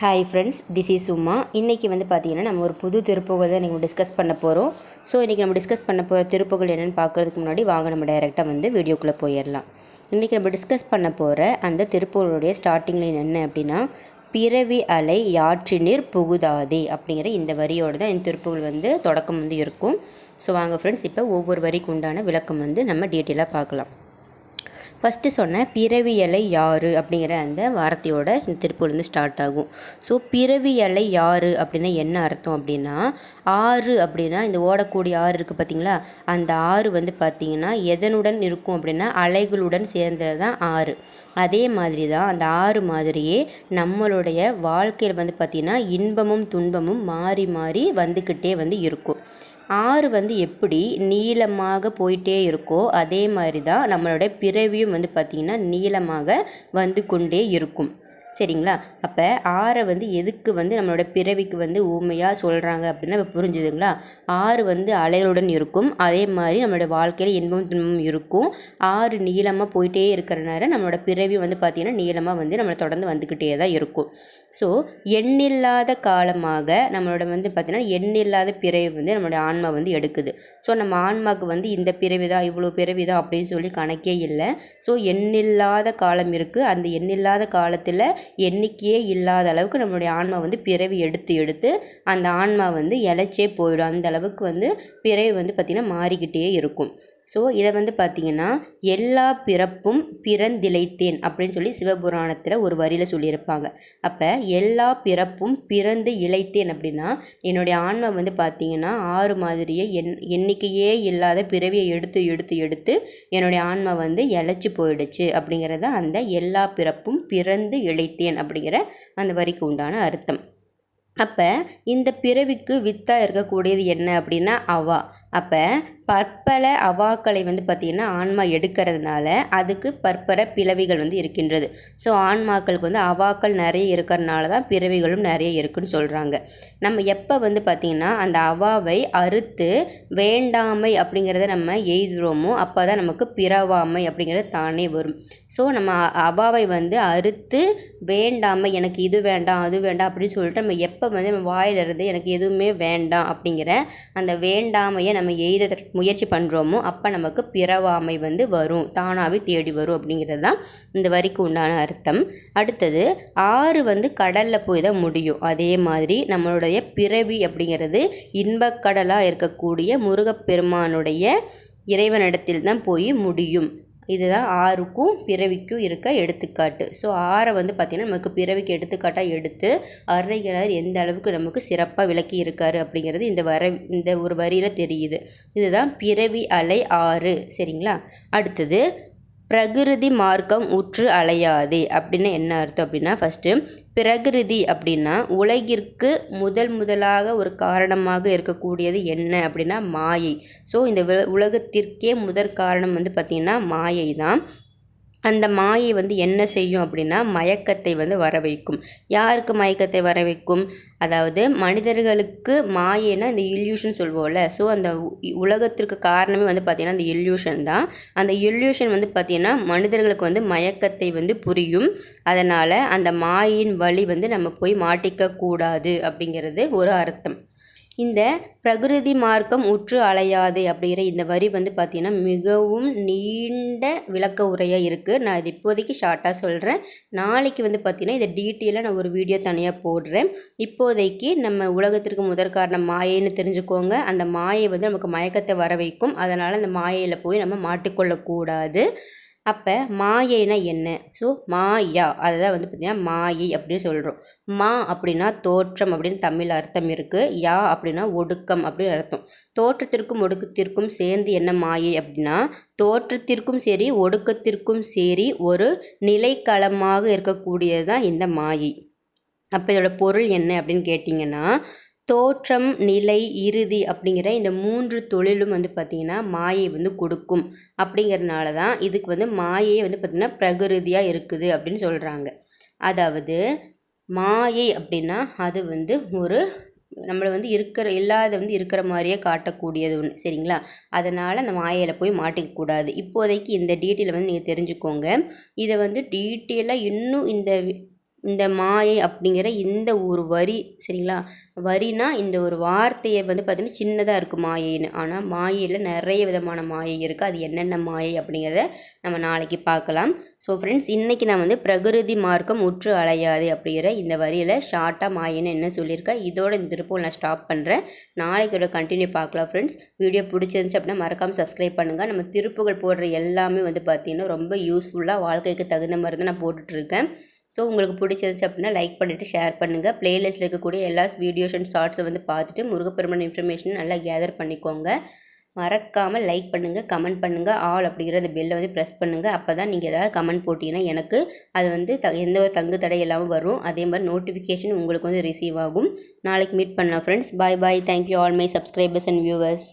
Hi friends this is Uma இன்றைக்கி வந்து பார்த்தீங்கன்னா நம்ம ஒரு புது திருப்புகள் தான் நம்ம டிஸ்கஸ் பண்ண போகிறோம் ஸோ இன்றைக்கி நம்ம டிஸ்கஸ் பண்ண போகிற திருப்புகள் என்னென்னு பார்க்குறதுக்கு முன்னாடி வாங்க நம்ம டைரெக்டாக வந்து வீடியோக்குள்ளே போயிடலாம் இன்றைக்கி நம்ம டிஸ்கஸ் பண்ண போகிற அந்த திருப்புகளுடைய ஸ்டார்டிங்கில் என்ன அப்படின்னா பிறவி அலை யாற்றினீர் புகுதாதே அப்படிங்கிற இந்த வரியோடு தான் இந்த திருப்புகள் வந்து தொடக்கம் வந்து இருக்கும். ஸோ வாங்க ஃப்ரெண்ட்ஸ் இப்போ ஒவ்வொரு வரிக்கு உண்டான விளக்கம் வந்து நம்ம டீட்டெயிலாக பார்க்கலாம். ஃபஸ்ட்டு சொன்ன பிறவியலை யார் அப்படிங்கிற அந்த வார்த்தையோட இந்த திருப்பூர்லேருந்து ஸ்டார்ட் ஆகும். ஸோ பிறவியலை யாரு அப்படின்னா என்ன அர்த்தம் அப்படின்னா ஆறு அப்படின்னா இந்த ஓடக்கூடிய ஆறு இருக்குது பார்த்தீங்களா அந்த ஆறு வந்து பார்த்திங்கன்னா எதனுடன் இருக்கும் அப்படின்னா அலைகளுடன் சேர்ந்தது தான் ஆறு. அதே மாதிரி தான் அந்த ஆறு மாதிரியே நம்மளுடைய வாழ்க்கையில் வந்து பார்த்திங்கன்னா இன்பமும் துன்பமும் மாறி மாறி வந்துக்கிட்டே வந்து இருக்கும். ஆறு வந்து எப்படி நீளமாக போயிட்டே இருக்கோ அதே மாதிரி தான் நம்மளோட பிறவியும் வந்து பார்த்திங்கன்னா நீளமாக வந்து கொண்டே இருக்கும். சரிங்களா? அப்போ ஆறை வந்து எதுக்கு வந்து நம்மளோட பிறவிக்கு வந்து ஊமையாக சொல்கிறாங்க அப்படின்னா இப்போ புரிஞ்சுதுங்களா? ஆறு வந்து அலைகளுடன் இருக்கும். அதே மாதிரி நம்மளோட வாழ்க்கையில் இன்பம் துன்பம் இருக்கும். ஆறு நீளமாக போயிட்டே இருக்கிறனால நம்மளோட பிறவி வந்து பார்த்திங்கன்னா நீளமாக வந்து நம்மளை தொடர்ந்து வந்துக்கிட்டே தான் இருக்கும். ஸோ எண்ணில்லாத காலமாக நம்மளோட வந்து பார்த்திங்கன்னா எண்ணில்லாத பிறவி வந்து நம்மளோட ஆன்மா வந்து எடுக்குது. ஸோ நம்ம ஆன்மாவுக்கு வந்து இந்த பிறவி தான் இவ்வளோ பிறவி தான் அப்படின்னு சொல்லி கணக்கே இல்லை. ஸோ எண்ணில்லாத காலம் இருக்குது அந்த எண்ணில்லாத காலத்தில் எண்ணிக்கையே இல்லாத அளவுக்கு நம்மளுடைய ஆன்மா வந்து பிறவி எடுத்து எடுத்து அந்த ஆன்மா வந்து இழைச்சே போயிடும். அந்த அளவுக்கு வந்து பிறவி வந்து பார்த்திங்கன்னா மாறிக்கிட்டே இருக்கும். ஸோ இதை வந்து பார்த்திங்கன்னா எல்லா பிறப்பும் பிறந்திழைத்தேன் அப்படின்னு சொல்லி சிவபுராணத்தில் ஒரு வரியில் சொல்லியிருப்பாங்க. அப்போ எல்லா பிறப்பும் பிறந்து இழைத்தேன் அப்படின்னா என்னுடைய ஆன்மா வந்து பார்த்திங்கன்னா ஆறு மாதிரியே எண் எண்ணிக்கையே இல்லாத பிறவியை எடுத்து எடுத்து எடுத்து என்னுடைய ஆன்மா வந்து இழைச்சி போயிடுச்சு அப்படிங்கிறத அந்த எல்லா பிறப்பும் பிறந்து இழைத்தேன் அப்படிங்கிற அந்த வரிக்கு உண்டான அர்த்தம். அப்போ இந்த பிறவிக்கு வித்தாக இருக்கக்கூடியது என்ன அப்படின்னா அவா. அப்போ பற்பல அவாக்களை வந்து பார்த்திங்கன்னா ஆன்மா எடுக்கிறதுனால அதுக்கு பற்பல பிறவிகள் வந்து இருக்கின்றது. ஸோ ஆன்மாக்களுக்கு வந்து அவாக்கள் நிறைய இருக்கிறதுனால தான் பிறவிகளும் நிறைய இருக்குன்னு சொல்கிறாங்க நம்ம எப்போ வந்து பார்த்திங்கன்னா அந்த அவாவை அறுத்து வேண்டாமை அப்படிங்கிறத நம்ம எய்துறோமோ அப்போ தான் நமக்கு பிறவாமை அப்படிங்கிறது தானே வரும். ஸோ நம்ம அவாவை வந்து அறுத்து வேண்டாமை எனக்கு இது வேண்டாம் அது வேண்டாம் அப்படின்னு சொல்லிட்டு நம்ம எப்போ வந்து நம்ம வாயிலிருந்து எனக்கு எதுவுமே வேண்டாம் அப்படிங்கிற அந்த வேண்டாமையை நம்ம எய்த முயற்சி பண்ணுறோமோ அப்போ நமக்கு பிறவாமை வந்து வரும். தானாகவே தேடி வரும் அப்படிங்கிறது தான் இந்த வரிக்கு உண்டான அர்த்தம். அடுத்தது ஆறு வந்து கடலில் போய் தான் முடியும். அதே மாதிரி நம்மளுடைய பிறவி அப்படிங்கிறது இன்பக்கடலாக இருக்கக்கூடிய முருகப்பெருமானுடைய இறைவனிடத்தில் தான் போய் முடியும். இதுதான் ஆறுக்கும் பிறவிக்கும் இருக்க எடுத்துக்காட்டு. ஸோ ஆறை வந்து பார்த்திங்கன்னா நமக்கு பிறவிக்கு எடுத்துக்காட்டாக எடுத்து அருணைகிறார் எந்த அளவுக்கு நமக்கு சிறப்பாக விளக்கி இருக்கார் அப்படிங்கிறது இந்த வர இந்த ஒரு வரியில் தெரியுது. இதுதான் பிறவி அலை ஆறு. சரிங்களா? அடுத்தது பிரகிருதி மார்க்கம் உற்று அலையாதே அப்படின்னு என்ன அர்த்தம் அப்படின்னா ஃபஸ்ட்டு பிரகிருதி அப்படின்னா உலகிற்கு முதல் முதலாக ஒரு காரணமாக இருக்கக்கூடியது என்ன அப்படின்னா மாயை. ஸோ இந்த உலகத்திற்கே முதற் காரணம் வந்து பார்த்திங்கன்னா மாயை தான் அந்த மாயை வந்து என்ன செய்யும் அப்படின்னா மயக்கத்தை வந்து வர வைக்கும் யாருக்கு மயக்கத்தை வர வைக்கும் அதாவது மனிதர்களுக்கு மாயைனா இந்த இல்யூஷன் சொல்வோம்ல. ஸோ அந்த உலகத்திற்கு காரணமே வந்து பார்த்திங்கன்னா அந்த இல்யூஷன் தான். அந்த இல்யூஷன் வந்து பார்த்திங்கன்னா மனிதர்களுக்கு வந்து மயக்கத்தை வந்து புரியும். அதனால் அந்த மாயின் வழி வந்து நம்ம போய் மாட்டிக்க கூடாது அப்படிங்கிறது ஒரு அர்த்தம். இந்த பிரகிருதி மார்க்கம் உற்று அலையாது அப்படிங்கிற இந்த வரி வந்து பார்த்திங்கன்னா மிகவும் நீண்ட விளக்க உரையாக இருக்குது நான் இது இப்போதைக்கு ஷார்ட்டாக சொல்கிறேன் நாளைக்கு வந்து பார்த்திங்கன்னா இதை டீட்டெயிலாக நான் ஒரு வீடியோ தனியாக போடுறேன். இப்போதைக்கு நம்ம உலகத்திற்கு முதற் காரணம் மாயைன்னு தெரிஞ்சுக்கோங்க. அந்த மாயை வந்து நமக்கு மயக்கத்தை வர வைக்கும். அதனால் அந்த மாயையில் போய் நம்ம மாட்டிக்கொள்ளக்கூடாது. அப்போ மாயைனா என்ன? ஸோ மாயா. அதுதான் வந்து பார்த்திங்கன்னா மாயை அப்படின்னு சொல்கிறோம் மா அப்படின்னா தோற்றம் அப்படின்னு தமிழ் அர்த்தம் இருக்குது யா அப்படின்னா ஒடுக்கம் அப்படின்னு அர்த்தம். தோற்றத்திற்கும் ஒடுக்கத்திற்கும் சேர்ந்து என்ன மாயை அப்படின்னா தோற்றத்திற்கும் சரி ஒடுக்கத்திற்கும் சரி ஒரு நிலைக்களமாக இருக்கக்கூடியது தான் இந்த மாயை. அப்போ இதோட பொருள் என்ன அப்படின்னு கேட்டிங்கன்னா தோற்றம் நிலை இறுதி அப்படிங்கிற இந்த மூன்று தொழிலும் வந்து பார்த்திங்கன்னா மாயை வந்து கொடுக்கும் அப்படிங்கிறதுனால தான் இதுக்கு வந்து மாயை வந்து பார்த்திங்கன்னா பிரகிருதியாக இருக்குது அப்படின்னு சொல்கிறாங்க அதாவது மாயை அப்படின்னா அது வந்து ஒரு நம்மளை வந்து இருக்கிற இல்லாத வந்து இருக்கிற மாதிரியே காட்டக்கூடியது ஒன்று சரிங்களா? அதனால் அந்த மாயையில் போய் மாட்டிக்கக்கூடாது இப்போதைக்கு இந்த டீட்டெயிலை வந்து நீங்கள் தெரிஞ்சுக்கோங்க. இதை வந்து டீட்டெயிலாக இன்னும் இந்த இந்த மாயை அப்படிங்கிற இந்த ஒரு வரி சரிங்களா? வரினா இந்த ஒரு வார்த்தையை வந்து பார்த்திங்கன்னா சின்னதாக இருக்குது மாயைன்னு. ஆனால் மாயையில் நிறைய விதமான மாயை இருக்குது அது என்னென்ன மாயை அப்படிங்கிறத நம்ம நாளைக்கு பார்க்கலாம். ஸோ ஃப்ரெண்ட்ஸ் இன்றைக்கி நான் வந்து பிரகிருதி மார்க்கம் உற்று அலையாது அப்படிங்கிற இந்த வரியில் ஷார்ட்டாக மாயின்னு என்ன சொல்லியிருக்கேன் இதோட இந்த திருப்பூர் நான் ஸ்டாப் பண்ணுறேன் நாளைக்கு கூட கண்டினியூ பார்க்கலாம் ஃப்ரெண்ட்ஸ் வீடியோ பிடிச்சிருந்துச்சு அப்படின்னா மறக்காமல் சப்ஸ்கிரைப் பண்ணுங்கள் நம்ம திருப்புகள் போடுற எல்லாமே வந்து பார்த்திங்கன்னா ரொம்ப யூஸ்ஃபுல்லாக வாழ்க்கைக்கு தகுந்த மாதிரி தான் நான் போட்டுட்ருக்கேன் ஸோ உங்களுக்கு பிடிச்சிருந்துச்சு அப்படின்னா லைக் பண்ணிவிட்டு ஷேர் பண்ணுங்கள் ப்ளேலிஸ்ட்டில் இருக்கக்கூடிய எல்லா வீடியோஸ் அண்ட் ஷார்ட்ஸை வந்து பார்த்துட்டு முருகப்பெருமன் இன்ஃபர்மேஷன் நல்லா கேதர் பண்ணிக்கோங்க. மறக்காமல் லைக் பண்ணுங்கள் கமெண்ட் பண்ணுங்கள் ஆல் அப்படிங்கிற அந்த பெல்லை வந்து ப்ரெஸ் பண்ணுங்கள் அப்போ தான் நீங்கள் ஏதாவது கமெண்ட் போட்டிங்கன்னா எனக்கு அது வந்து த எந்த ஒரு தங்கு தடை இல்லாமல் வரும். அதே மாதிரி நோட்டிஃபிகேஷன் உங்களுக்கு வந்து ரிசீவ் ஆகும். நாளைக்கு மீட் பண்ணலாம் friends bye bye thank you all my subscribers and viewers